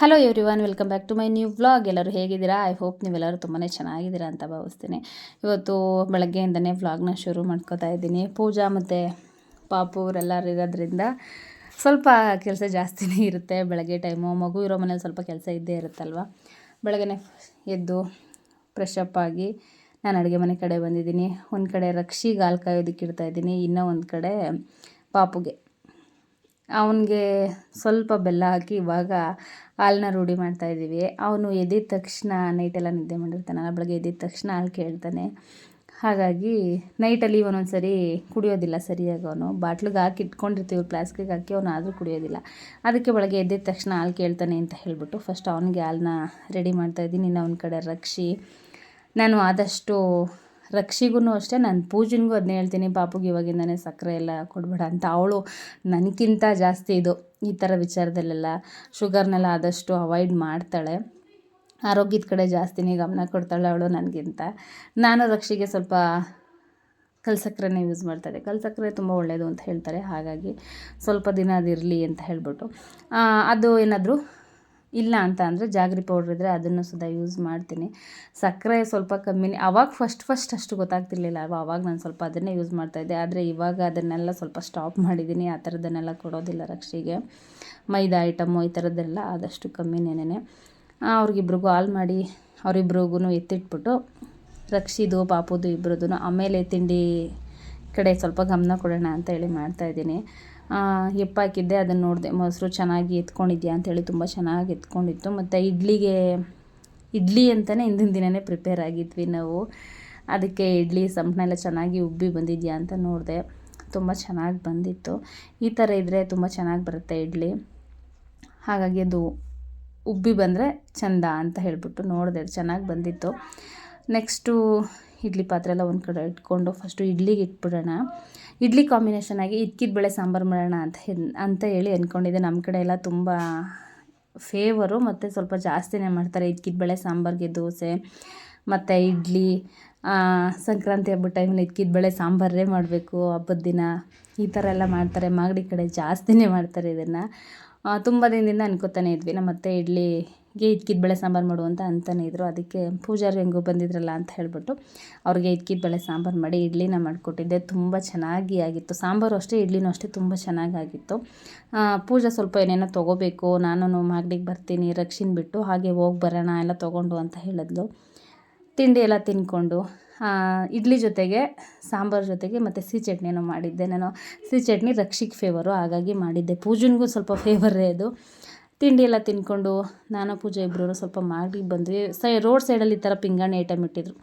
Hello everyone welcome back to my new vlog ಎಲ್ಲರೂ ಹೇಗಿದ್ದೀರಾ? I hope ನೀವೆಲ್ಲರೂ ತುಂಬಾ ಚೆನ್ನಾಗಿದ್ದೀರಾ ಅಂತ ಭಾವಿಸ್ತೀನಿ. ಇವತ್ತು ಬೆಳಗ್ಗೆಯಿಂದನೇ ವ್ಲಾಗ್ನ ಶುರು ಮಾಡ್ಕೋತಾ ಇದ್ದೀನಿ. ಪೂಜಾ ಮತ್ತು ಪಾಪು ಅವರೆಲ್ಲರೂ ಇರೋದ್ರಿಂದ ಸ್ವಲ್ಪ ಕೆಲಸ ಜಾಸ್ತಿನೇ ಇರುತ್ತೆ. ಬೆಳಗ್ಗೆ ಟೈಮು ಮಗು ಇರೋ ಮನೇಲಿ ಸ್ವಲ್ಪ ಕೆಲಸ ಇದ್ದೇ ಇರುತ್ತಲ್ವ? ಬೆಳಗ್ಗೆ ಎದ್ದು ಫ್ರೆಶ್ ಅಪ್ ಆಗಿ ನಾನು ಅಡುಗೆ ಮನೆ ಕಡೆ ಬಂದಿದ್ದೀನಿ. ಒಂದು ಕಡೆ ರಕ್ಷಿ ಗಾಲ್ ಕಾಯೋದಕ್ಕೆ ಇಡ್ತಾ ಇದ್ದೀನಿ. ಇನ್ನೂ ಒಂದು ಕಡೆ ಪಾಪುಗೆ. ಅವನಿಗೆ ಸ್ವಲ್ಪ ಬೆಲ್ಲ ಹಾಕಿ ಇವಾಗ ಹಾಲನ್ನ ರೂಢಿ ಮಾಡ್ತಾಯಿದ್ದೀವಿ ಅವನು ಎದ್ದಿದ ತಕ್ಷಣ ನೈಟೆಲ್ಲ ನಿದ್ದೆ ಮಾಡಿರ್ತಾನಲ್ಲ ಬೆಳಗ್ಗೆ ಎದ್ದಿದ ತಕ್ಷಣ ಹಾಲು ಕೇಳ್ತಾನೆ. ಹಾಗಾಗಿ ನೈಟಲ್ಲಿ ಒಂದೊಂದು ಸರಿ ಕುಡಿಯೋದಿಲ್ಲ ಸರಿಯಾಗಿ ಅವನು. ಬಾಟ್ಲಿಗೆ ಹಾಕಿ ಇಟ್ಕೊಂಡಿರ್ತೀವಿ ಪ್ಲಾಸ್ಟಿಕ್ ಹಾಕಿ ಅವನು ಆದರೂ ಕುಡಿಯೋದಿಲ್ಲ. ಅದಕ್ಕೆ ಬೆಳಗ್ಗೆ ಎದ್ದಿದ ತಕ್ಷಣ ಹಾಲು ಕೇಳ್ತಾನೆ ಅಂತ ಹೇಳಿಬಿಟ್ಟು ಫಸ್ಟ್ ಅವನಿಗೆ ಹಾಲನ್ನ ರೆಡಿ ಮಾಡ್ತಾಯಿದ್ದೀನಿ ಇನ್ನು ಅವನ ಕಡೆ ರಕ್ಷಿ. ನಾನು ಆದಷ್ಟು ರಕ್ಷಿಗೂ ಅಷ್ಟೇ. ನಾನು ಪೂಜೆಗೂ ಅದನ್ನ ಹೇಳ್ತೀನಿ ಪಾಪುಗೆ ಇವಾಗಿಂದನೇ ಸಕ್ಕರೆ ಎಲ್ಲ ಕೊಡಬೇಡ ಅಂತ ಅವಳು ನನಗಿಂತ ಜಾಸ್ತಿ ಇದು, ಈ ಥರ ವಿಚಾರದಲ್ಲೆಲ್ಲ ಶುಗರ್ನೆಲ್ಲ ಆದಷ್ಟು ಅವಾಯ್ಡ್ ಮಾಡ್ತಾಳೆ. ಆರೋಗ್ಯದ ಕಡೆ ಜಾಸ್ತಿನೇ ಗಮನ ಕೊಡ್ತಾಳೆ ಅವಳು ನನಗಿಂತ. ನಾನು ರಕ್ಷಿಗೆ ಸ್ವಲ್ಪ ಕಲ್ಸಕ್ಕರೆನೇ ಯೂಸ್ ಮಾಡ್ತಾರೆ ಕಲ್ಸಕ್ಕರೆ ತುಂಬ ಒಳ್ಳೆಯದು ಅಂತ ಹೇಳ್ತಾರೆ, ಹಾಗಾಗಿ ಸ್ವಲ್ಪ ದಿನ ಅದಿರಲಿ ಅಂತ ಹೇಳ್ಬಿಟ್ಟು. ಅದು ಏನಾದರೂ ಇಲ್ಲ ಅಂತ ಅಂದರೆ ಜಾಗ್ರಿ ಪೌಡ್ರ್ ಇದ್ದರೆ ಅದನ್ನು ಸುದಾ ಯೂಸ್ ಮಾಡ್ತೀನಿ. ಸಕ್ಕರೆ ಸ್ವಲ್ಪ ಕಮ್ಮಿನೇ, ಅವಾಗ ಫಸ್ಟ್ ಫಸ್ಟ್ ಅಷ್ಟು ಗೊತ್ತಾಗ್ತಿರ್ಲಿಲ್ಲ ಅಲ್ವಾ, ಅವಾಗ ನಾನು ಸ್ವಲ್ಪ ಅದನ್ನೇ ಯೂಸ್ ಮಾಡ್ತಾಯಿದ್ದೆ ಆದರೆ ಇವಾಗ ಅದನ್ನೆಲ್ಲ ಸ್ವಲ್ಪ ಸ್ಟಾಪ್ ಮಾಡಿದ್ದೀನಿ ಆ ಥರದನ್ನೆಲ್ಲ ಕೊಡೋದಿಲ್ಲ ರಕ್ಷಿಗೆ. ಮೈದಾ ಐಟಮು ಈ ಥರದ್ದೆಲ್ಲ ಆದಷ್ಟು ಕಮ್ಮಿನೇನೆ ಅವ್ರಿಗಿಬ್ರಿಗೂ ಆಲ್ ಮಾಡಿ ಅವರಿಬ್ರಿಗೂ ಎತ್ತಿಟ್ಬಿಟ್ಟು ರಕ್ಷಿದು, ಪಾಪುದು ಇಬ್ಬರದು ಆಮೇಲೆ ತಿಂಡಿ ಕಡೆ ಸ್ವಲ್ಪ ಗಮನ ಕೊಡೋಣ ಅಂತ ಹೇಳಿ ಮಾಡ್ತಾಯಿದ್ದೀನಿ ಎಪ್ಪಾಕಿದ್ದೆ, ಅದನ್ನು ನೋಡಿದೆ, ಮೊಸರು ಚೆನ್ನಾಗಿ ಎತ್ಕೊಂಡಿದ್ಯಾ? ಅಂತೇಳಿ ತುಂಬ ಚೆನ್ನಾಗಿ ಎತ್ಕೊಂಡಿತ್ತು. ಮತ್ತು ಇಡ್ಲಿಗೆ, ಇಡ್ಲಿ ಅಂತಲೇ ಹಿಂದಿನ ದಿನವೇ ಪ್ರಿಪೇರ್ ಆಗಿದ್ವಿ ನಾವು. ಅದಕ್ಕೆ ಇಡ್ಲಿ ಸಂಪನೆಲ್ಲ ಚೆನ್ನಾಗಿ ಉಬ್ಬಿ ಬಂದಿದೆಯಾ ಅಂತ ನೋಡಿದೆ. ತುಂಬ ಚೆನ್ನಾಗಿ ಬಂದಿತ್ತು. ಈ ಥರ ಇದ್ದರೆ ತುಂಬ ಚೆನ್ನಾಗಿ ಬರುತ್ತೆ ಇಡ್ಲಿ. ಹಾಗಾಗಿ ಅದು ಉಬ್ಬಿ ಬಂದರೆ ಚಂದ ಅಂತ ಹೇಳಿಬಿಟ್ಟು ನೋಡಿದೆ ಚೆನ್ನಾಗಿ ಬಂದಿತ್ತು. ನೆಕ್ಸ್ಟು ಇಡ್ಲಿ ಪಾತ್ರೆ ಎಲ್ಲ ಒಂದು ಕಡೆ ಇಟ್ಕೊಂಡು ಫಸ್ಟು ಇಡ್ಲಿಗೆ ಇಟ್ಬಿಡೋಣ. ಇಡ್ಲಿ ಕಾಂಬಿನೇಷನ್ ಆಗಿ ಇದ್ಕಿದ ಬೇಳೆ ಸಾಂಬಾರು ಮಾಡೋಣ ಅಂತ ಅಂತ ಹೇಳಿ ಅಂದ್ಕೊಂಡಿದ್ದೆ ನಮ್ಮ ಕಡೆ ಎಲ್ಲ ತುಂಬ ಫೇವರು ಮತ್ತು ಸ್ವಲ್ಪ ಜಾಸ್ತಿನೇ ಮಾಡ್ತಾರೆ ಇದ್ಕಿದ ಬೇಳೆ ಸಾಂಬಾರಿಗೆ ದೋಸೆ, ಮತ್ತು ಇಡ್ಲಿ ಸಂಕ್ರಾಂತಿ ಹಬ್ಬದ ಟೈಮಲ್ಲಿ ಇದ್ಕಿದ ಬೇಳೆ ಸಾಂಬಾರೇ ಮಾಡಬೇಕು ಹಬ್ಬದ ದಿನ. ಈ ಥರ ಎಲ್ಲ ಮಾಡ್ತಾರೆ. ಮಾಗಡಿ ಕಡೆ ಜಾಸ್ತಿನೇ ಮಾಡ್ತಾರೆ ಇದನ್ನು. ತುಂಬ ದಿನದಿಂದ ಅನ್ಕೋತಾನೆ ಇದ್ವಿ. ನಮ್ಮ ಅತ್ತೆ ಇಡ್ಲಿಗೆ ಇದ್ಕಿದ ಬೇಳೆ ಸಾಂಬಾರು ಮಾಡು ಅಂತ ಅಂತಲೇ ಇದ್ದರು ಅದಕ್ಕೆ ಪೂಜಾರಿ ಹೆಂಗೋ ಬಂದಿದ್ರಲ್ಲ ಅಂತ ಹೇಳಿಬಿಟ್ಟು ಅವ್ರಿಗೆ ಇದ್ಕಿದ ಬೇಳೆ ಸಾಂಬಾರು ಮಾಡಿ ಇಡ್ಲಿನ ಮಾಡಿಕೊಟ್ಟಿದ್ದೆ. ತುಂಬ ಚೆನ್ನಾಗಿ ಆಗಿತ್ತು. ಸಾಂಬಾರು ಅಷ್ಟೇ, ಇಡ್ಲಿನೂ ಅಷ್ಟೇ ತುಂಬ ಚೆನ್ನಾಗಾಗಿತ್ತು ಪೂಜಾ ಸ್ವಲ್ಪ ಏನೇನೋ ತೊಗೋಬೇಕು ನಾನು ಮಾಗಡಿಗೆ ಬರ್ತೀನಿ, ರಕ್ಷಿನ ಬಿಟ್ಟು ಹಾಗೆ ಹೋಗಿ ಬರೋಣ, ಎಲ್ಲ ತೊಗೊಂಡು ಅಂತ ಹೇಳಿದ್ಲು. ತಿಂಡಿ ಎಲ್ಲ ತಿನ್ಕೊಂಡು ಇಡ್ಲಿ ಜೊತೆಗೆ ಸಾಂಬಾರು ಜೊತೆಗೆ ಮತ್ತು ಸಿಹಿ ಚಟ್ನಿನೂ ಮಾಡಿದ್ದೆ. ನಾನು ಸಿಹಿ ಚಟ್ನಿ ರಕ್ಷಿಗೆ ಫೇವರು ಹಾಗಾಗಿ ಮಾಡಿದ್ದೆ. ಪೂಜನ್ಗೂ ಸ್ವಲ್ಪ ಫೇವರೇ ಅದು. ತಿಂಡಿ ಎಲ್ಲ ತಿನ್ಕೊಂಡು ನಾನು ಪೂಜೆ ಇಬ್ಬರು ಸ್ವಲ್ಪ ಮಾಡಿ ಬಂದ್ವಿ. ಸೈ ರೋಡ್ ಸೈಡಲ್ಲಿ ಈ ಥರ ಪಿಂಗಾಣಿ ಐಟಮ್ ಇಟ್ಟಿದ್ರು.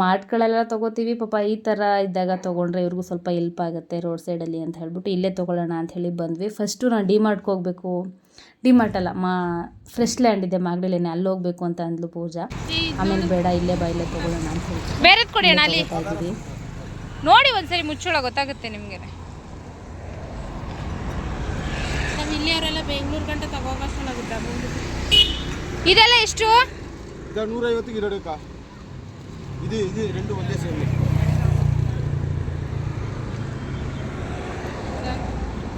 ಮಾರ್ಟ್ಗಳೆಲ್ಲ ತೊಗೋತೀವಿ. ಪಾಪ ಈ ಥರ ಇದ್ದಾಗ ತೊಗೊಂಡ್ರೆ ಇವ್ರಿಗೂ ಸ್ವಲ್ಪ ಹೆಲ್ಪ್ ಆಗುತ್ತೆ ರೋಡ್ ಸೈಡಲ್ಲಿ ಅಂತ ಹೇಳ್ಬಿಟ್ಟು ಇಲ್ಲೇ ತೊಗೊಳ್ಳೋಣ ಅಂತ ಹೇಳಿ ಬಂದ್ವಿ. ಫಸ್ಟು ನಾನು ಡಿ ಮಾರ್ಟ್ಗೆ ಹೋಗಬೇಕು. ಡಿ ಮಾರ್ಟ್ ಅಲ್ಲ ಮಾ ಫ್ರೆಶ್ ಲ್ಯಾಂಡ್ ಇದೆ ಮಾಗಡಿಲೇನೆ ಅಲ್ಲಿ ಹೋಗ್ಬೇಕು ಅಂತ ಅಂದ್ಲು ಪೂಜಾ. ಆಮೇಲೆ ಬೇಡ ಇಲ್ಲೇ ಬಾ ಇಲ್ಲೇ ತೊಗೊಳ್ಳೋಣ ಅಂತ ಹೇಳಿ ಬೇರೆದ್ ಕೊಡಿ ನೋಡಿ ಒಂದ್ಸರಿ ಮುಚ್ಚೋಳ ಗೊತ್ತಾಗುತ್ತೆ ನಿಮಗೆ ನಾವು ಇಲ್ಲಿಯವರೆಲ್ಲ ಬೆಂಗಳೂರು ಗಂಟೆ ಅಮೌಂಟ್ ಇದೆಲ್ಲ ಎಷ್ಟು? ಇದು ನೂರೈವತ್ತಿಗೆ ಇರಬೇಕ ಇದು ಇದು ರೆಂಡು ಒಂದೇ ಸೇಮ್.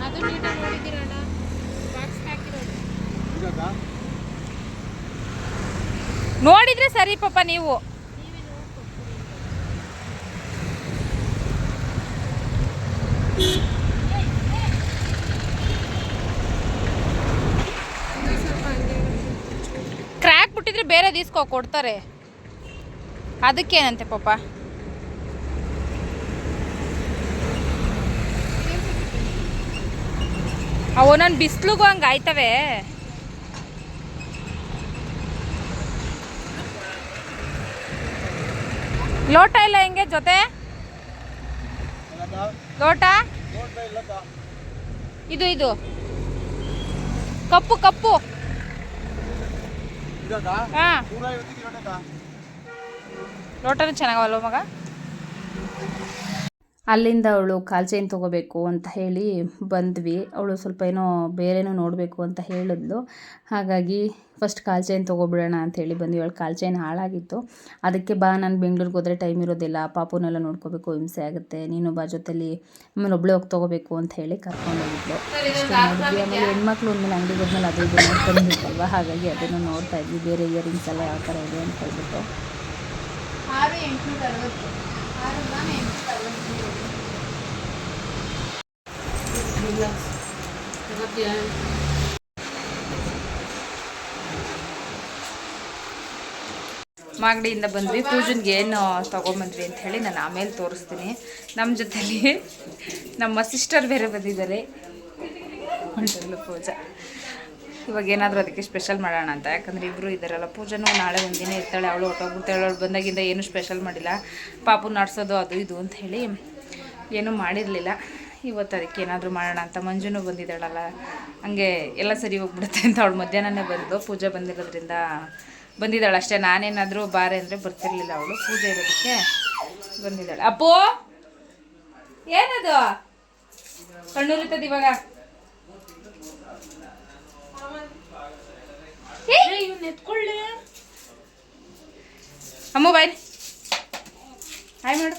ಅದು ನೀಟಾಗಿ ನೋಡಿದ್ದೀರಣ್ಣ ಬಾಕ್ಸ್ ಹಾಕಿರೋದು. ನೋಡಿದ್ರೆ ಸರಿ ಪಾಪ ನೀವು. ಬಿಟ್ಟಿದ್ರೆ ಬೇರೆ ಇಸ್ಕೋ ಕೊಡ್ತಾರೆ. ಅದಕ್ಕೇನಂತೆ ಪಾಪ? ಅವು ನನ್ನ ಬಿಸಿಲಿಗೂ ಹಂಗೆ ಆಯ್ತವೆ. ಲೋಟ ಇಲ್ಲ ಹೆಂಗೆ ಜೊತೆ? ಲೋಟ? ಇದು ಇದು. ಕಪ್ಪು ಕಪ್ಪು. ಲೋಟನೂ ಚೆನ್ನಾಗವಲ್ವ ಮಗ ಅಲ್ಲಿಂದ ಅವಳು ಕಾಲ್ ಚೈನ್ ತೊಗೋಬೇಕು ಅಂತ ಹೇಳಿ ಬಂದ್ವಿ. ಅವಳು ಸ್ವಲ್ಪ ಏನೋ ಬೇರೆನೂ ನೋಡಬೇಕು ಅಂತ ಹೇಳಿದ್ಲು. ಹಾಗಾಗಿ ಫಸ್ಟ್ ಕಾಲ್ ಚೈನ್ ತೊಗೊಬಿಡೋಣ ಅಂತ ಹೇಳಿ ಬಂದ್ವಿ. ಅವಳು ಕಾಲ್ ಚೈನ್ ಹಾಳಾಗಿತ್ತು. ಅದಕ್ಕೆ ಬಾ ನಾನು ಬೆಂಗ್ಳೂರಿಗೆ ಹೋದರೆ ಟೈಮ್ ಇರೋದಿಲ್ಲ. ಪಾಪುನೆಲ್ಲ ನೋಡ್ಕೋಬೇಕು ಹಿಂಸೆ ಆಗುತ್ತೆ. ನೀನು ಬಾ ಜೊತೆಲಿ. ಆಮೇಲೆ ಒಬ್ಬಳೇ ಹೋಗಿ ತೊಗೋಬೇಕು ಅಂತ ಹೇಳಿ ಕರ್ಕೊಂಡು ಹೋಗಿದ್ಲು. ಅಷ್ಟೇ ನೋಡಿದ್ವಿ ಆಮೇಲೆ ಹೆಣ್ಮಕ್ಳು ಒಂದು ಅಂಗಡಿಗೆ ಹೋದ್ಮೇಲೆ ಅದು ಇದು ನೋಡ್ಕೊಂಡಿದ್ದಲ್ವ ಹಾಗಾಗಿ ಅದನ್ನು ನೋಡ್ತಾ ಇದ್ವಿ. ಬೇರೆ ಇಯರಿಂಗ್ಸ್ ಎಲ್ಲ ಯಾವ ಥರ ಇದೆ ಅಂತ ಹೇಳ್ಬಿಟ್ಟು. ಮಾಗಡಿಯಿಂದ ಬಂದ್ವಿ. ಪೂಜನ್ಗೆ ಏನು ತೊಗೊಂಬಂದ್ವಿ ಅಂತ ಹೇಳಿ ನಾನು ಆಮೇಲೆ ತೋರಿಸ್ತೀನಿ. ನಮ್ಮ ಜೊತೆಲಿ ನಮ್ಮ ಸಿಸ್ಟರ್ ಬೇರೆ ಬಂದಿದ್ದಾರೆ. ಪೂಜಾ. ಇವಾಗ ಏನಾದರೂ ಅದಕ್ಕೆ ಸ್ಪೆಷಲ್ ಮಾಡೋಣ ಅಂತ. ಯಾಕಂದರೆ ಇಬ್ಬರು ಇದ್ದಾರಲ್ಲ, ಪೂಜನೂ ನಾಳೆ ಒಂದಿನ ಇರ್ತಾಳೆ, ಅವಳು ಹೊಟ್ಟೋಗ್ಬಿಡ್ತಾಳೆ ಅವಳು ಬಂದಾಗಿಂದ ಏನು ಸ್ಪೆಷಲ್ ಮಾಡಿಲ್ಲ. ಪಾಪು ನಡ್ಸೋದು ಅದು ಇದು ಅಂತ ಹೇಳಿ ಏನೂ ಮಾಡಿರಲಿಲ್ಲ. ಇವತ್ತು ಅದಕ್ಕೆ ಏನಾದರೂ ಮಾಡೋಣ ಅಂತ ಮಂಜುನೂ ಬಂದಿದ್ದಾಳಲ್ಲ. ಹಂಗೆ ಎಲ್ಲ ಸರಿ ಹೋಗ್ಬಿಡುತ್ತೆ ಅಂತ ಅವಳು ಮಧ್ಯಾಹ್ನನೇ ಬಂದು ಪೂಜೆ ಬಂದಿರೋದ್ರಿಂದ ಬಂದಿದ್ದಾಳೆ ಅಷ್ಟೇ. ನಾನೇನಾದರೂ ಬಾರೆ ಅಂದರೆ ಬರ್ತಿರ್ಲಿಲ್ಲ ಅವಳು. ಪೂಜೆ ಇರೋದಕ್ಕೆ ಬಂದಿದ್ದಾಳೆ. ಅಪ್ಪು! ಏನದು? ಕಣ್ಣೂರಿತದ ಇವಾಗ? ಅಮ್ಮ ಬಾಯ್. ಹಾಯ್ ಮಾಡು.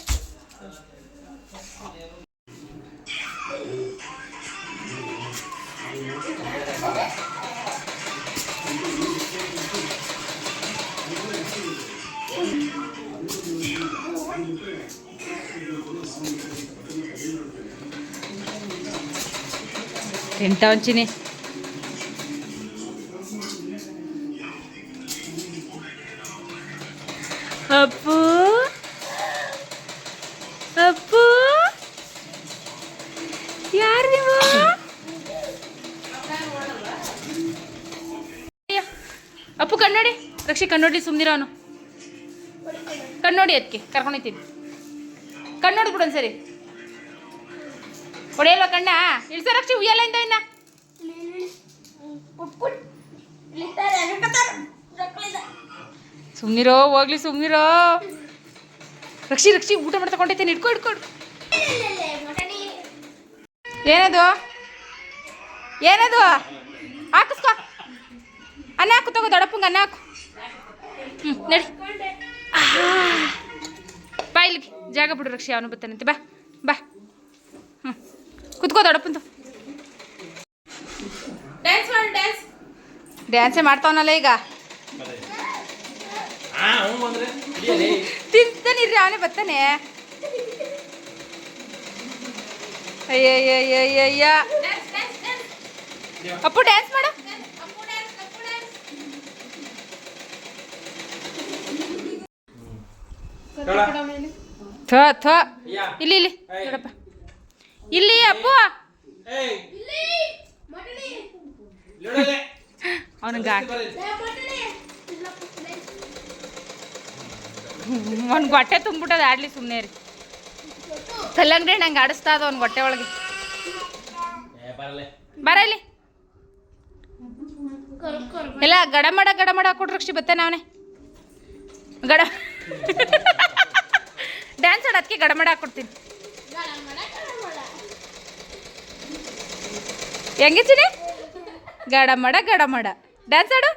ಎಂಟ ಒಂಚಿನಿ? ಅಪ್ಪು. ಅಪ್ಪು. ಯಾರು ನೀವು? ಅಪ್ಪು, ಕಣ್ಣೋಡಿ. ರಕ್ಷಿ ಕಣ್ಣೋಡಿ ಸುಮ್ಮನಿರೋ ಅವನು. ಕಣ್ಣೋಡಿ ಅದಕ್ಕೆ ಕರ್ಕೊಂಡೋಗ್ತೀನಿ ಕಣ್ಣೋಡಿ ಬಿಡು ಸರಿ ಹೊಡೆಯಲ್ವ ಕಣ್ಣ? ಇಳ್ಸ ರಕ್ಷಿ ಉಯ್ಯಲ್ಲ ಇಂದ ಇನ್ನ. ಸುಮ್ನಿರೋ, ಹೋಗ್ಲಿ ಸುಮ್ನಿರೋ. ರಕ್ಷಿ ರಕ್ಷಿ, ಊಟ ಮಾಡಿ ತಗೊಂಡಿದ್ದೇನೆ ಇಟ್ಕೊ ಇಟ್ಕೊ. ಏನದು? ಏನದು? ಹಾಕಿಸ್ಕೊ. ಅನ್ನ ಹಾಕು, ತಗೋ, ದೊಡ್ಡಪ್ಪಂಗ ಅನ್ನ ಹಾಕು. ಹ್ಞೂ ನಡಿ. ಬಾ ಜಾಗ ಬಿಡು ರಕ್ಷಿ, ಅವನು ಬರ್ತಾನಂತೆ ಬಾ ಬಾ. ಹ್ಞೂ ಕುತ್ಕೋ ದೊಡಪ್ಪಂದು ಡ್ಯಾನ್ಸ್ ಡ್ಯಾನ್ಸೇ ಮಾಡ್ತಾವನಲ್ಲ ಈಗ. ತಿಂತಾನಿರ್ರಿ ಅವನೇ ಬರ್ತಾನೆ. ಅಯ್ಯಯ್ಯಯ್ಯಯ್ಯ ಅಪ್ಪು ಡ್ಯಾನ್ಸ್ ಮಾಡು. ಥೋ ಥೋ. ಇಲ್ಲಿ ಇಲ್ಲಿ. ನೋಡಪ್ಪ. ಇಲ್ಲಿ ಅಪ್ಪು. ಅವನಿಗೆ ಅವ್ನಿಗೆ ಗೊಟ್ಟೆ ತುಂಬಿಟ್ಟದ ಆಡ್ಲಿ ಸುಮ್ಮನೆ ರೀ ಕಲ್ಲಂಗಡಿ ನಂಗೆ ಆಡಿಸ್ತಾ ಅದ ಒಂದು ಹೊಟ್ಟೆ ಒಳಗೆ. ಬರಲಿ. ಇಲ್ಲಿ. ಎಲ್ಲ ಗಡಮಡ ಗಡಮಡ ಕೊಟ್ರು ಬತ್ತೆ ನಾವನೇ ಗಡ ಡ್ಯಾನ್ಸ್ ಆಡೋದಕ್ಕೆ ಗಡಮಡ ಹಾಕ್ಕೊಡ್ತೀನಿ ಹೆಂಗಿಚ್ಚಿನಿ ಗಡಮಡ ಗಡಮಡ ಡ್ಯಾನ್ಸ್ ಆಡು.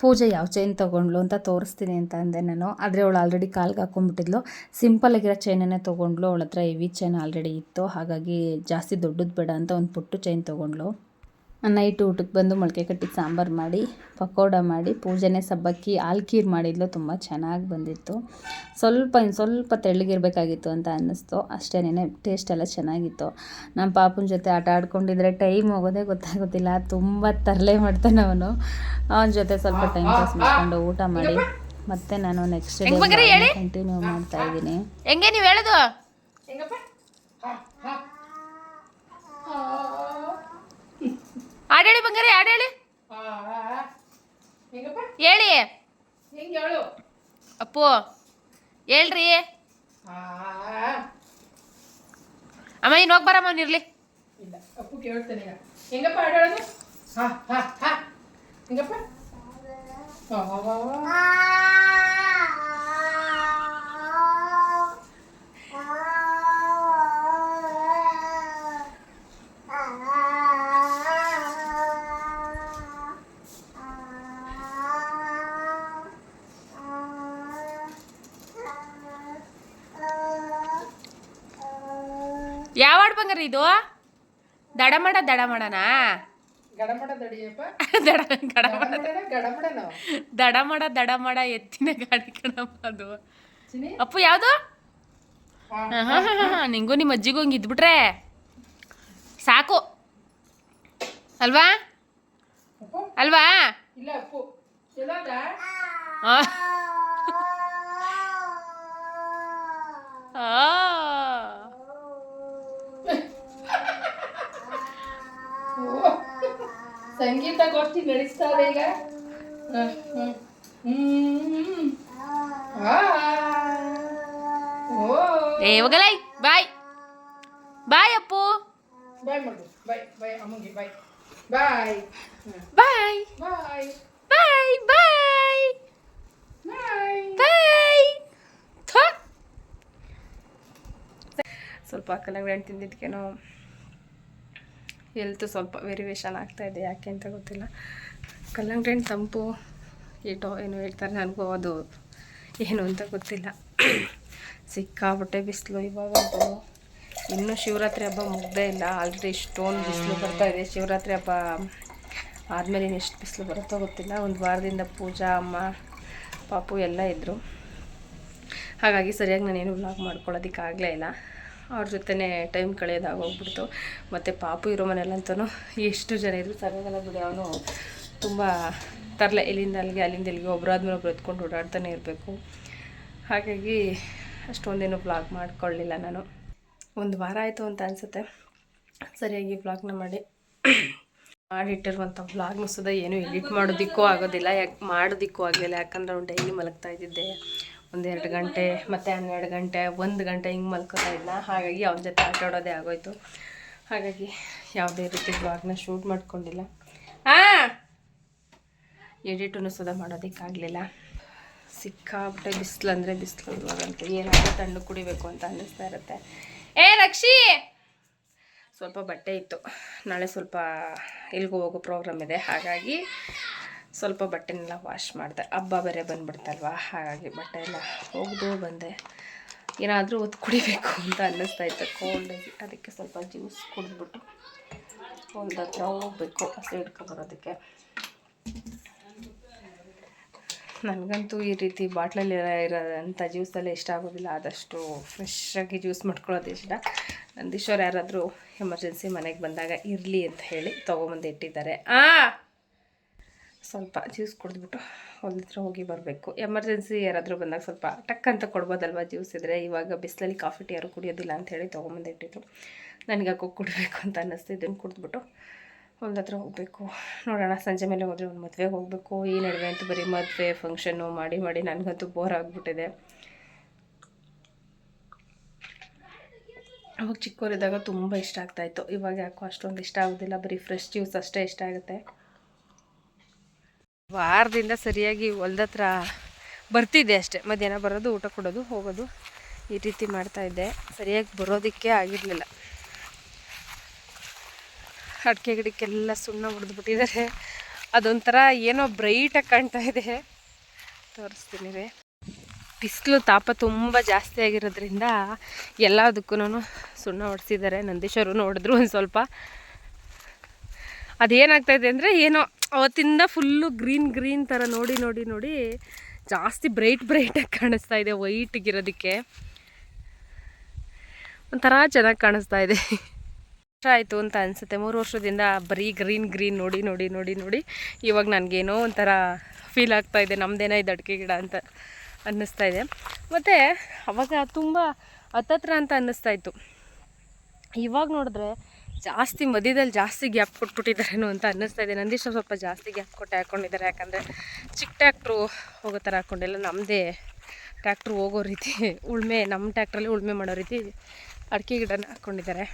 ಪೂಜೆ ಯಾವ ಚೈನ್ ತಗೊಂಡ್ಲು ಅಂತ ತೋರಿಸ್ತೀನಿ ಅಂತ ಅಂದೆ ನಾನು. ಆದರೆ ಅವಳು ಆಲ್ರೆಡಿ ಕಾಲ್ಗೆ ಹಾಕೊಂಡ್ಬಿಟ್ಟಿದ್ಲು. ಸಿಂಪಲ್ ಆಗಿರೋ ಚೈನನ್ನೇ ತೊಗೊಂಡ್ಲು. ಅವಳ ಹತ್ರ ಹೆವಿ ಚೈನ್ ಆಲ್ರೆಡಿ ಇತ್ತು. ಹಾಗಾಗಿ ಜಾಸ್ತಿ ದೊಡ್ಡದು ಬೇಡ ಅಂತ ಒಂದು ಪುಟ್ಟು ಚೈನ್ ತೊಗೊಂಡ್ಲು ನೈಟ್ ಊಟಕ್ಕೆ ಬಂದು ಮೊಳಕೆ ಕಟ್ಟಿದ ಸಾಂಬಾರು ಮಾಡಿ ಪಕೋಡ ಮಾಡಿ ಪೂಜೆನೇ ಸಬ್ಬಕ್ಕಿ ಆಲ್ಕೀರ್ ಮಾಡಿದ್ಲು ತುಂಬ ಚೆನ್ನಾಗಿ ಬಂದಿತ್ತು. ಸ್ವಲ್ಪ ಇನ್ನು ಸ್ವಲ್ಪ ತೆಳ್ಳಗಿರಬೇಕಾಗಿತ್ತು ಅಂತ ಅನ್ನಿಸ್ತು. ಅಷ್ಟೇನೆ ಟೇಸ್ಟ್ ಎಲ್ಲ ಚೆನ್ನಾಗಿತ್ತು. ನಮ್ಮ ಪಾಪನ ಜೊತೆ ಆಟ ಆಡ್ಕೊಂಡಿದ್ರೆ ಟೈಮ್ ಹೋಗೋದೇ ಗೊತ್ತಾಗೋದಿಲ್ಲ. ತುಂಬ ತರಲೆ ಮಾಡ್ತಾನೆ ಅವನು. ಅವನ ಜೊತೆ ಸ್ವಲ್ಪ ಟೈಮ್ ಪಾಸ್ ಮಾಡ್ಕೊಂಡು ಊಟ ಮಾಡಿ. ಮತ್ತೆ ನಾನು ನೆಕ್ಸ್ಟ್? ಕಂಟಿನ್ಯೂ ಮಾಡ್ತಾ ಇದ್ದೀನಿ. ಹೆಂಗೆ ನೀವು ಹೇಳೋದು? ಆಡೇಳಿ ಬಂಗಾರಿ ಆಡೇಳಿ ಹೇಳಿ ಅಪ್ಪು ಹೇಳ್ರಿ ಅಮ್ಮ ಇನ್ನು ಹೋಗಿ ಬರಮ್ಮ ಇರ್ಲಿ ಇಲ್ಲ ಅಪ್ಪು ಕೇಳ್ತಾನೆ ಈಗ ಹೆಂಗಪ್ಪ ಆಡೋದು ಹಾ ಹಾ ಹಾ ಹೆಂಗಪ್ಪ ಆ ಮಾಡ ಬಂಗಾರ ಇದು? ದಡಮಡ ದಡಮಡನಾ? ದಡಮಡ ದಡಮಡ ಎತ್ತಿನ ಗಾಡಿ ಕಣಮ್ಮ ಅದು. ಅಪ್ಪು ಯಾವುದು? ನಿಂಗೂ ನಿಮ್ಮ ಅಜ್ಜಿಗೂ ಹಂಗೆ ಇದ್ಬಿಟ್ರೆ. ಸಾಕು. ಅಲ್ವಾ? ಅಲ್ವಾ? ಇಲ್ಲ ಅಪ್ಪು. ಎಲ್ಲೋದ ಆ. ಸಂಗೀತ ಗೋಷ್ಠಿ ನಡೆಸ್ತಾರೆ ಈಗ. ಹೋಗಲೈ. ಬಾಯ್. ಬಾಯ್ ಅಪ್ಪು. ಬಾಯ್ ಮಾಡು ಬಾಯ್ ಬಾಯ್ ಅಮ್ಮಂಗೆ ಬಾಯ್. ಬಾಯ್. ಬಾಯ್. ಬಾಯ್. ಬಾಯ್ ಬಾಯ್. ಬಾಯ್. ಬಾಯ್. ಸ್ವಲ್ಪ ಕಲಂಗಡಿ ಹಣ್ಣು ತಿಂದಿದ್ದಕ್ಕೇನೋ ಹೆಲ್ತ್ ಸ್ವಲ್ಪ ವೇರಿಯೇಷನ್ ಆಗ್ತಾ ಇದೆ, ಯಾಕೆ ಅಂತ ಗೊತ್ತಿಲ್ಲ. ಕಲ್ಲಂಗಡಿ ತಂಪು ಏಟೋ ಏನು ಹೇಳ್ತಾರೆ ನನಗೂ ಅದು ಏನು ಅಂತ ಗೊತ್ತಿಲ್ಲ. ಸಿಕ್ಕಾಬಟ್ಟೆ ಬಿಸಿಲು ಇವಾಗಂತೂ ಇನ್ನೂ ಶಿವರಾತ್ರಿ ಹಬ್ಬ ಮುಗ್ದೇ ಇಲ್ಲ ಆಲ್ರೆಡಿ ಇಷ್ಟೊಂದು ಬಿಸಿಲು ಬರ್ತಾ ಇದೆ. ಶಿವರಾತ್ರಿ ಹಬ್ಬ ಆದಮೇಲೆ ಇನ್ನು ಎಷ್ಟು ಬಿಸಿಲು ಬರುತ್ತೋ ಗೊತ್ತಿಲ್ಲ. ಒಂದು ವಾರದಿಂದ ಪೂಜಾ, ಅಮ್ಮ, ಪಾಪು ಎಲ್ಲ ಇದ್ದರು ಹಾಗಾಗಿ ಸರಿಯಾಗಿ ನಾನೇನು ವ್ಲಾಗ್ ಮಾಡ್ಕೊಳ್ಳೋದಕ್ಕಾಗಲೇ ಇಲ್ಲ. ಅವ್ರ ಜೊತೆನೇ ಟೈಮ್ ಕಳೆಯೋದಾಗೋಗ್ಬಿಡ್ತು. ಮತ್ತು ಪಾಪು ಇರೋ ಮನೆಯಲ್ಲಂತೂ ಎಷ್ಟು ಜನ ಇದ್ರು. ಸಾಕಾಗಲ್ಲ ಬಿಡಿ ಅವನು ತುಂಬ ತರಲೆ, ಇಲ್ಲಿಂದ ಅಲ್ಲಿಗೆ, ಅಲ್ಲಿಂದ ಇಲ್ಲಿಗೆ ಒಬ್ಬರಾದ್ಮೇಲೆ ಒಬ್ರು ಎತ್ಕೊಂಡು ಓಡಾಡ್ತಾನೆ ಇರಬೇಕು. ಹಾಗಾಗಿ ಅಷ್ಟೊಂದೇನು ಬ್ಲಾಗ್ ಮಾಡ್ಕೊಳ್ಳಿಲ್ಲ ನಾನು. ಒಂದು ವಾರ ಆಯಿತು ಅಂತ ಅನಿಸುತ್ತೆ. ಸರಿಯಾಗಿ ಬ್ಲಾಗ್ನ ಮಾಡಿ ಮಾಡಿಟ್ಟಿರುವಂಥ ಬ್ಲಾಗ್ ಸುದ ಏನು ಎಡಿಟ್ ಮಾಡೋದಿಕ್ಕೂ ಆಗೋದಿಲ್ಲ. ಯಾಕೆ ಮಾಡೋದಿಕ್ಕೂ ಆಗಲಿಲ್ಲ. ಯಾಕಂದ್ರೆ ಅವ್ನು ಡೈಲಿ ಮಲಗ್ತಾ ಇದ್ದಿದ್ದೆ. ಒಂದೆರಡು ಗಂಟೆ, ಮತ್ತು ಹನ್ನೆರಡು ಗಂಟೆ, ಒಂದು ಗಂಟೆ ಹಿಂಗೆ ಮಲ್ಕೋತಾ ಇದ್ದ ಹಾಗಾಗಿ ಅವ್ರ ಜೊತೆ ಆಟ ಆಡೋದೇ ಆಗೋಯ್ತು. ಹಾಗಾಗಿ ಯಾವುದೇ ರೀತಿ ಬ್ಲಾಗ್ನ ಶೂಟ್ ಮಾಡ್ಕೊಂಡಿಲ್ಲ. ಹಾಂ ಎಡಿಟನ್ನು ಮಾಡೋದಿಕ್ಕೆ ಮಾಡೋದಕ್ಕಾಗಲಿಲ್ಲ. ಸಿಕ್ಕಾಬಿಟ್ಟೆ ಬಿಸಿಲು ಅಂದರೆ ಬಿಸಿಲು ಇವಾಗಂತೂ ಏನಾದರೂ ತಣ್ಣು ಕುಡಿಬೇಕು ಅಂತ ಅನ್ನಿಸ್ತಾ ಇರುತ್ತೆ. ಏ, ರಕ್ಷಿ! ಸ್ವಲ್ಪ ಬಟ್ಟೆ ಇತ್ತು. ನಾಳೆ ಸ್ವಲ್ಪ ಎಲ್ಗೂ ಹೋಗೋ ಪ್ರೋಗ್ರಾಮ್ ಇದೆ. ಹಾಗಾಗಿ ಸ್ವಲ್ಪ ಬಟ್ಟೆನೆಲ್ಲ ವಾಶ್ ಮಾಡಿದೆ. ಹಬ್ಬ ಬೇರೆ ಬಂದುಬಿಡ್ತಲ್ವ? ಹಾಗಾಗಿ ಬಟ್ಟೆ ಎಲ್ಲ ಒಗೆದು ಬಂದೆ. ಏನಾದರೂ ಹೊತ್ತು ಕುಡಿಬೇಕು ಅಂತ ಅನ್ನಿಸ್ತಾ ಇತ್ತು. ಕೋಲ್ಡಾಗಿ ಅದಕ್ಕೆ ಸ್ವಲ್ಪ ಜ್ಯೂಸ್ ಕುಡಿದ್ಬಿಟ್ಟು ಒಂದು ಹತ್ರ ಹೋಗ್ಬೇಕು. ಹಸಿ ಹಿಡ್ಕೊಬರೋದಕ್ಕೆ ನನಗಂತೂ ಈ ರೀತಿ ಬಾಟ್ಲಲ್ಲಿ ಇರೋಂಥ ಜ್ಯೂಸೆಲ್ಲ ಇಷ್ಟ ಆಗೋದಿಲ್ಲ. ಆದಷ್ಟು ಫ್ರೆಶ್ ಆಗಿ ಜ್ಯೂಸ್ ಮಾಡ್ಕೊಳ್ಳೋದು ಇಷ್ಟ. ನಂದೀಶ್ವರ್ ಯಾರಾದರೂ ಎಮರ್ಜೆನ್ಸಿ ಮನೆಗೆ ಬಂದಾಗ ಇರಲಿ ಅಂತ ಹೇಳಿ ತೊಗೊಂಬಂದು ಇಟ್ಟಿದ್ದಾರೆ. ಆ! ಸ್ವಲ್ಪ ಜ್ಯೂಸ್ ಕುಡಿದ್ಬಿಟ್ಟು ಹತ್ರ ಹೋಗಿ ಬರಬೇಕು. ಎಮರ್ಜೆನ್ಸಿ ಯಾರಾದರೂ ಬಂದಾಗ ಸ್ವಲ್ಪ ಟಕ್ ಅಂತ ಕೊಡ್ಬೋದಲ್ವ ಜ್ಯೂಸ್ ಇದ್ದರೆ ಇವಾಗ ಬಿಸಿಲಲ್ಲಿ ಕಾಫಿ ಟೀ ಯಾರು ಕುಡಿಯೋದಿಲ್ಲ ಅಂತ ಹೇಳಿ ತೊಗೊಂಬಂದು ಇಟ್ಟಿದ್ರು. ನನಗೆ ಹಾಕೋ ಕುಡಬೇಕು ಅಂತ ಅನ್ನಿಸ್ತು ಇದನ್ನು ಕುಡಿದ್ಬಿಟ್ಟು ಹೊಲ್ದ ಹತ್ರ ಹೋಗಬೇಕು. ನೋಡೋಣ, ಸಂಜೆ ಮೇಲೆ ಹೋದರೆ ಒಂದು ಮದುವೆಗೆ ಹೋಗಬೇಕು. ಈ ನಡುವೆ ಅಂತೂ ಬರೀ ಮದುವೆ ಫಂಕ್ಷನ್ನು ಮಾಡಿ ಮಾಡಿ ನನಗಂತೂ ಬೋರ್ ಆಗಿಬಿಟ್ಟಿದೆ. ಅವಾಗ ಚಿಕ್ಕವರಿದ್ದಾಗ ತುಂಬ ಇಷ್ಟ ಆಗ್ತಾಯಿತ್ತು ಇವಾಗ ಯಾಕೋ ಅಷ್ಟೊಂದು ಇಷ್ಟ ಆಗೋದಿಲ್ಲ. ಬರೀ ಫ್ರೆಶ್ ಜ್ಯೂಸ್ ಅಷ್ಟೇ ಇಷ್ಟ ಆಗುತ್ತೆ. ವಾರದಿಂದ ಸರಿಯಾಗಿ ಹೊಲ್ದ ಹತ್ರ ಬರ್ತಿದ್ದೆ ಅಷ್ಟೇ. ಮಧ್ಯಾಹ್ನ ಬರೋದು, ಊಟ ಕೊಡೋದು, ಹೋಗೋದು ಈ ರೀತಿ ಮಾಡ್ತಾಯಿದ್ದೆ ಸರಿಯಾಗಿ ಬರೋದಕ್ಕೆ ಆಗಿರಲಿಲ್ಲ. ಅಡಿಕೆ ಗಿಡಕ್ಕೆಲ್ಲ ಸುಣ್ಣ ಹೊಡೆದ್ಬಿಟ್ಟಿದ್ದಾರೆ ಅದೊಂಥರ ಏನೋ ಬ್ರೈಟಾಗಿ ಕಾಣ್ತಾ ಇದೆ. ತೋರಿಸ್ತೀನಿ ರೀ. ಬಿಸಿಲು ತಾಪ ತುಂಬ ಜಾಸ್ತಿ ಆಗಿರೋದ್ರಿಂದ ಎಲ್ಲದಕ್ಕೂ ಸುಣ್ಣ ಹೊಡೆಸಿದ್ದಾರೆ. ನಂದೀಶ್ವರು ನೋಡಿದ್ರು ಒಂದು ಸ್ವಲ್ಪ. ಅದೇನಾಗ್ತಾಯಿದೆ ಅಂದರೆ ಏನೋ ಅವತ್ತಿಂದ ಫುಲ್ಲು ಗ್ರೀನ್ ಗ್ರೀನ್ ಥರ ನೋಡಿ ನೋಡಿ ನೋಡಿ ಜಾಸ್ತಿ ಬ್ರೈಟ್ ಬ್ರೈಟಾಗಿ ಕಾಣಿಸ್ತಾ ಇದೆ ವೈಟಿಗಿರೋದಕ್ಕೆ ಒಂಥರ ಚೆನ್ನಾಗಿ ಕಾಣಿಸ್ತಾ ಇದೆ. ವರ್ಷ ಆಯಿತು ಅಂತ ಅನಿಸುತ್ತೆ. ಮೂರು ವರ್ಷದಿಂದ ಬರೀ ಗ್ರೀನ್ ಗ್ರೀನ್ ನೋಡಿ ನೋಡಿ ನೋಡಿ ನೋಡಿ ಇವಾಗ ನನಗೇನೋ ಒಂಥರ ಫೀಲ್ ಆಗ್ತಾ ಇದೆ. ನಮ್ಮದೇನೋ ಇದು ಅಡಿಕೆ ಗಿಡ ಅಂತ ಅನ್ನಿಸ್ತಾ ಇದೆ. ಮತ್ತು ಅವಾಗ ತುಂಬ ಹತ್ತತ್ರ ಅಂತ ಅನ್ನಿಸ್ತಾ ಇತ್ತು. ಇವಾಗ ನೋಡಿದ್ರೆ ಜಾಸ್ತಿ ಮಧ್ಯದಲ್ಲಿ ಜಾಸ್ತಿ ಗ್ಯಾಪ್ ಕೊಟ್ಬಿಟ್ಟಿದ್ದಾರೇನೋ ಅಂತ ಅನ್ನಿಸ್ತಾ ಇದೆ. ನಂದೀಶ್ ಸ್ವಲ್ಪ ಜಾಸ್ತಿ ಗ್ಯಾಪ್ ಕೊಟ್ಟು ಹಾಕ್ಕೊಂಡಿದ್ದಾರೆ ಯಾಕಂದರೆ ಚಿಕ್ಕ ಟ್ಯಾಕ್ಟ್ರು ಹೋಗೋ ಥರ ಹಾಕ್ಕೊಂಡಿಲ್ಲ ನಮ್ಮದೇ ಟ್ಯಾಕ್ಟ್ರು ಹೋಗೋ ರೀತಿ ಉಳುಮೆ, ನಮ್ಮ ಟ್ಯಾಕ್ಟ್ರಲ್ಲಿ ಉಳುಮೆ ಮಾಡೋ ರೀತಿ ಅಡಿಕೆ ಗಿಡನ ಹಾಕ್ಕೊಂಡಿದ್ದಾರೆ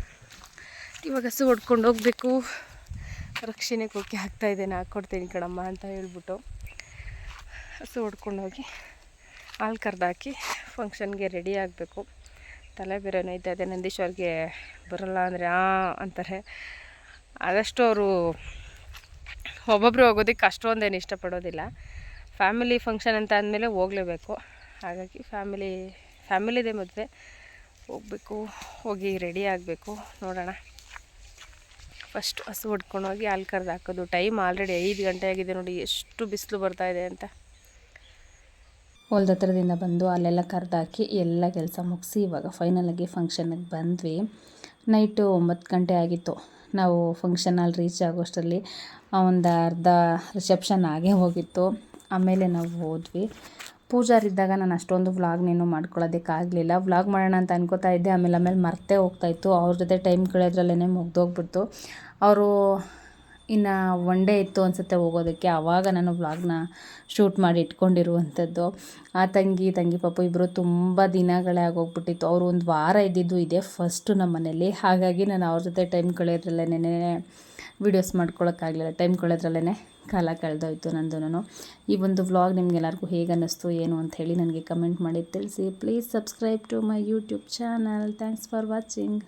ಇವಾಗ ಹಸು ಹೊಡ್ಕೊಂಡು ಹೋಗಬೇಕು. ರಕ್ಷಣೆ ಕೊಕ್ಕೆ ಹಾಕ್ತಾ ಇದ್ದೇನೆ. ಹಾಕ್ಕೊಡ್ತೀನಿ ಕಡಮ್ಮ ಅಂತ ಹೇಳ್ಬಿಟ್ಟು ಹಸು ಹೊಡ್ಕೊಂಡೋಗಿ ಹಾಲು ಕರೆದಾಕಿ ಫಂಕ್ಷನ್ಗೆ ರೆಡಿ ಆಗಬೇಕು. ತಲೆ ಬೇರೆ ಅದೇ ನಂದೀಶ್ವರ್ಗೆ ಬರಲ್ಲ ಅಂದರೆ ಆ ಅಂತಾರೆ. ಆದಷ್ಟು ಅವರು ಒಬ್ಬೊಬ್ಬರು ಹೋಗೋದಕ್ಕೆ ಅಷ್ಟೊಂದೇನು ಇಷ್ಟಪಡೋದಿಲ್ಲ. ಫ್ಯಾಮಿಲಿ ಫಂಕ್ಷನ್ ಅಂತ ಅಂದಮೇಲೆ ಹೋಗಲೇಬೇಕು. ಹಾಗಾಗಿ ಫ್ಯಾಮಿಲಿ, ಫ್ಯಾಮಿಲಿದೇ ಮದುವೆ. ಹೋಗಬೇಕು, ಹೋಗಿ ರೆಡಿ ಆಗಬೇಕು, ನೋಡೋಣ. ಫಸ್ಟ್ ಹಸು ಹೊಡ್ಕೊಂಡು ಹೋಗಿ ಹಾಲು ಕರೆದು ಹಾಕೋದು. ಟೈಮ್ ಆಲ್ರೆಡಿ ಐದು ಗಂಟೆ ಆಗಿದೆ ನೋಡಿ, ಎಷ್ಟು ಬಿಸಿಲು ಬರ್ತಾ ಇದೆ ಅಂತ. ಹೊಲ್ದ ಹತ್ರದಿಂದ ಬಂದು ಅಲ್ಲೆಲ್ಲ ಕರೆದಾಕಿ ಎಲ್ಲ ಕೆಲಸ ಮುಗಿಸಿ ಇವಾಗ ಫೈನಲಾಗಿ ಫಂಕ್ಷನ್ಗೆ ಬಂದ್ವಿ. ನೈಟು ಒಂಬತ್ತು ಗಂಟೆ ಆಗಿತ್ತು. ನಾವು ಫಂಕ್ಷನಲ್ಲಿ ರೀಚ್ ಆಗೋಷ್ಟರಲ್ಲಿ ಒಂದು ಅರ್ಧ ರಿಸೆಪ್ಷನ್ ಆಗೇ ಹೋಗಿತ್ತು. ಆಮೇಲೆ ನಾವು ಹೋದ್ವಿ. ಪೂಜಾರಿದ್ದಾಗ ನಾನು ಅಷ್ಟೊಂದು ವ್ಲಾಗ್ನೇನು ಮಾಡ್ಕೊಳ್ಳೋದಕ್ಕಾಗಲಿಲ್ಲ ವ್ಲಾಗ್ ಮಾಡೋಣ ಅಂತ ಅನ್ಕೋತಾ ಇದ್ದೆ. ಆಮೇಲೆ ಆಮೇಲೆ ಮರ್ತೇ ಹೋಗ್ತಾಯಿತ್ತು ಅವ್ರ ಜೊತೆ ಟೈಮ್ ಕಳೆಯೋದ್ರಲ್ಲೇ ಮುಗ್ದೋಗ್ಬಿಡ್ತು. ಅವರು ಇನ್ನು ಒನ್ ಡೇ ಇತ್ತು ಅನಿಸುತ್ತೆ ಹೋಗೋದಕ್ಕೆ. ಆವಾಗ ನಾನು ವ್ಲಾಗ್ನ ಶೂಟ್ ಮಾಡಿ ಇಟ್ಕೊಂಡಿರುವಂಥದ್ದು. ಆ ತಂಗಿ ತಂಗಿ ಪಾಪು ಇಬ್ಬರು ತುಂಬ ದಿನಗಳೇ ಆಗೋಗ್ಬಿಟ್ಟಿತ್ತು. ಅವರು ಒಂದು ವಾರ ಇದ್ದಿದ್ದು ಇದೆ ಫಸ್ಟು ನಮ್ಮ ಮನೇಲಿ. ಹಾಗಾಗಿ ನಾನು ಅವ್ರ ಜೊತೆ ಟೈಮ್ ಕಳೆಯೋದ್ರಲ್ಲೇ ವೀಡಿಯೋಸ್ ಮಾಡ್ಕೊಳಕ್ಕಾಗಲಿಲ್ಲ ಟೈಮ್ ಕಳೆಯೋದ್ರಲ್ಲೇ ಕಾಲ ಕಳೆದೋಯ್ತು ನಂದು ಈ ಒಂದು ವ್ಲಾಗ್ ನಿಮ್ಗೆಲ್ಲರಿಗೂ ಹೇಗೆ ಅನ್ನಿಸ್ತು, ಏನು ಅಂತ ಹೇಳಿ ನನಗೆ ಕಮೆಂಟ್ ಮಾಡಿ ತಿಳಿಸಿ. Please subscribe to my YouTube channel thanks for watching